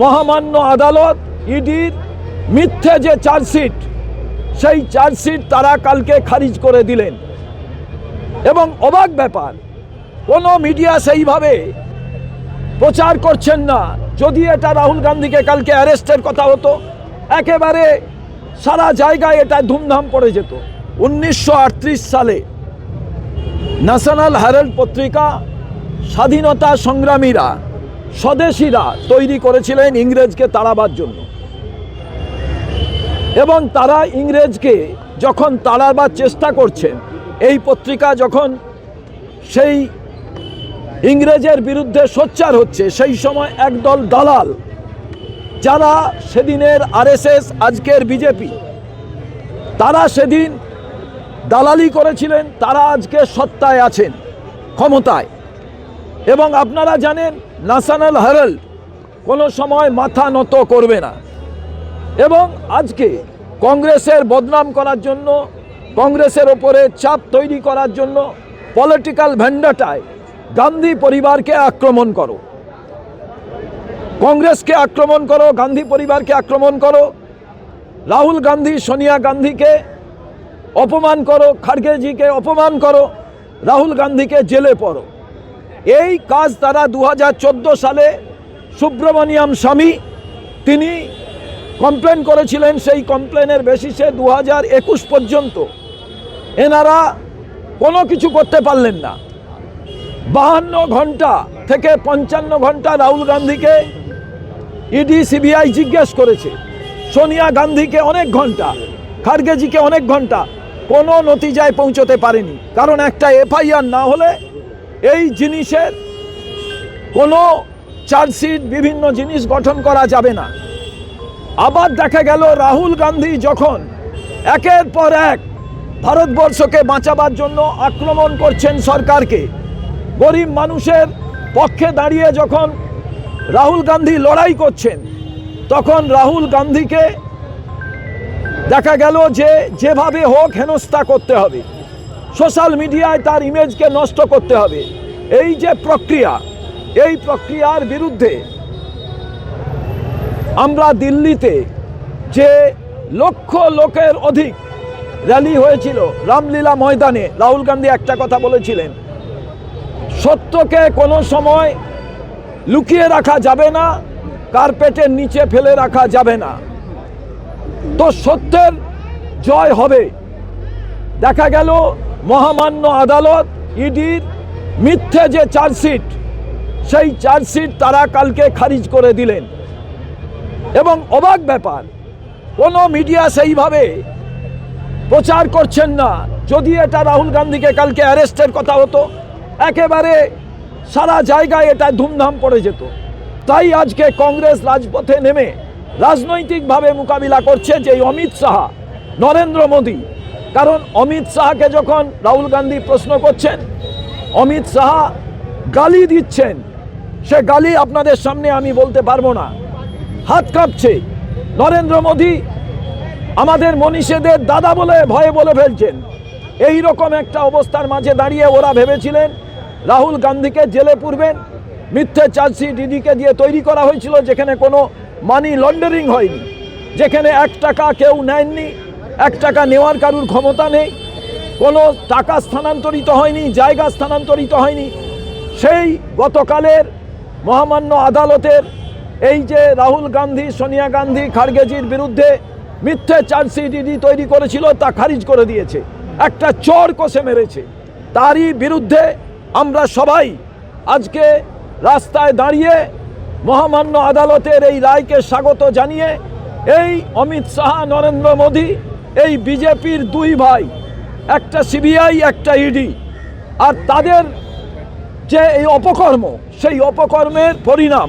মহামান্য আদালত, ইডির মিথ্যে যে চার্জশিট, সেই চার্জশিট তারা কালকে খারিজ করে দিলেন। এবং অবাক ব্যাপার, কোনো মিডিয়া সেইভাবে প্রচার করছেন না। যদি এটা রাহুল গান্ধীকে কালকে অ্যারেস্টের কথা হতো, একেবারে সারা জায়গায় এটা ধুমধাম পড়ে যেত। উনিশশো আটত্রিশ সালে ন্যাশনাল হেরাল্ড পত্রিকা, স্বাধীনতা সংগ্রামীরা স্বদেশীরা তৈরি করেছিলেন ইংরেজকে তাড়াবার জন্য। এবং তারা ইংরেজকে যখন তাড়াবার চেষ্টা করছেন, এই পত্রিকা যখন সেই ইংরেজের বিরুদ্ধে সোচ্চার হচ্ছে, সেই সময় একদল দালাল, যারা সেদিনের আরএসএস, আজকের বিজেপি, তারা সেদিন দালালি করেছিলেন, তারা আজকে সত্তায় আছেন, ক্ষমতায়। এবং আপনারা জানেন ন্যাশনাল হেরাল্ড কোনো সময় মাথা নত করবে না। এবং আজকে কংগ্রেসের বদনাম করার জন্য, কংগ্রেসের ওপরে চাপ তৈরি করার জন্য পলিটিক্যাল ভেন্ডাটায় গান্ধী পরিবারকে আক্রমণ করো। কংগ্রেসকে আক্রমণ করো, গান্ধী পরিবারকে আক্রমণ করো। রাহুল গান্ধী, সোনিয়া গান্ধীকে অপমান করো খাড়গেজিকে অপমান করো। রাহুল গান্ধীকে জেলে পড়ো। এই কাজ তারা দু হাজার চোদ্দ সালে সুব্রমণিয়াম স্বামী, তিনি কমপ্লেন করেছিলেন, সেই কমপ্লেনের বেসিসে দু হাজার একুশ পর্যন্ত এনারা কোনো কিছু করতে পারলেন না। বাহান্ন ঘণ্টা থেকে পঞ্চান্ন ঘণ্টা রাহুল গান্ধীকে ইডি সিবিআই জিজ্ঞেস করেছে। সোনিয়া গান্ধীকে অনেক ঘণ্টা, খার্গেজিকে অনেক ঘণ্টা কোনো নতিজায় পৌঁছতে পারেনি। কারণ একটা এফআইআর না হলে এই জিনিসের কোনো চার্জশিট বিভিন্ন জিনিস গঠন করা যাবে না। আবার দেখা গেল রাহুল গান্ধী যখন একের পর এক ভারতবর্ষকে বাঁচাবার জন্য আক্রমণ করছেন সরকারকে, গরিব মানুষের পক্ষে দাঁড়িয়ে যখন রাহুল গান্ধী লড়াই করছেন, তখন রাহুল গান্ধীকে দেখা গেল যে যেভাবে হোক হেনস্থা করতে হবে। সোশ্যাল মিডিয়ায় তার ইমেজকে নষ্ট করতে হবে। এই যে প্রক্রিয়া, এই প্রক্রিয়ার বিরুদ্ধে আমরা দিল্লিতে যে লক্ষ লোকের অধিক র্যালি হয়েছিল রামলীলা ময়দানে, রাহুল গান্ধী একটা কথা বলেছিলেন, সত্যকে কোনো সময় লুকিয়ে রাখা যাবে না, কার্পেটের নিচে ফেলে রাখা যাবে না। তো সত্যের জয় হবে। দেখা গেল মহামান্য আদালত, ইডির মিথ্যে যে চার্জশিট, সেই চার্জশিট তারা কালকে খারিজ করে দিলেন। এবং অবাক ব্যাপার, কোনো মিডিয়া সেইভাবে প্রচার করছেন না। যদি এটা রাহুল গান্ধীকে কালকে অ্যারেস্টের কথা হতো, একেবারে সারা জায়গায় এটা ধুমধাম পড়ে যেত। তাই আজকে কংগ্রেস রাজপথে নেমে রাজনৈতিকভাবে মোকাবিলা করছে যে অমিত শাহ, নরেন্দ্র মোদী। কারণ অমিত শাহকে যখন রাহুল গান্ধী প্রশ্ন করছেন, অমিত শাহ গালি দিচ্ছেন, সে গালি আপনাদের সামনে আমি বলতে পারব না। হাত কাঁপছে। নরেন্দ্র মোদী আমাদের মনীষীদের দাদা বলে ভয়ে বলে ফেলছেন। এই রকম একটা অবস্থার মাঝে দাঁড়িয়ে ওরা ভেবেছিলেন, রাহুল গান্ধীকে জেলে পুরবেন। মিথ্যে চার্জশিট ইডিকে দিয়ে তৈরি করা হয়েছিল, যেখানে কোনো মানি লন্ডারিং হয়নি, যেখানে এক টাকা কেউ নেননি। এক টাকা নেওয়ার কারুর ক্ষমতা নেই। কোনো টাকা স্থানান্তরিত হয়নি, জায়গা স্থানান্তরিত হয়নি। সেই গতকালের মহামান্য আদালতের এই যে রাহুল গান্ধী, সোনিয়া গান্ধী, খার্গেজির বিরুদ্ধে মিথ্যে চার্জশিট ইডি তৈরি করেছিল, তা খারিজ করে দিয়েছে। একটা চর কষে মেরেছে। তারই বিরুদ্ধে আমরা সবাই আজকে রাস্তায় দাঁড়িয়ে মহামান্য আদালতের এই রায়কে স্বাগত জানিয়ে এই অমিত শাহ, নরেন্দ্র মোদী এই বিজেপির দুই ভাই, একটা সিবিআই, একটা ইডি। আর তাদের যে এই অপকর্ম, সেই অপকর্মের পরিণাম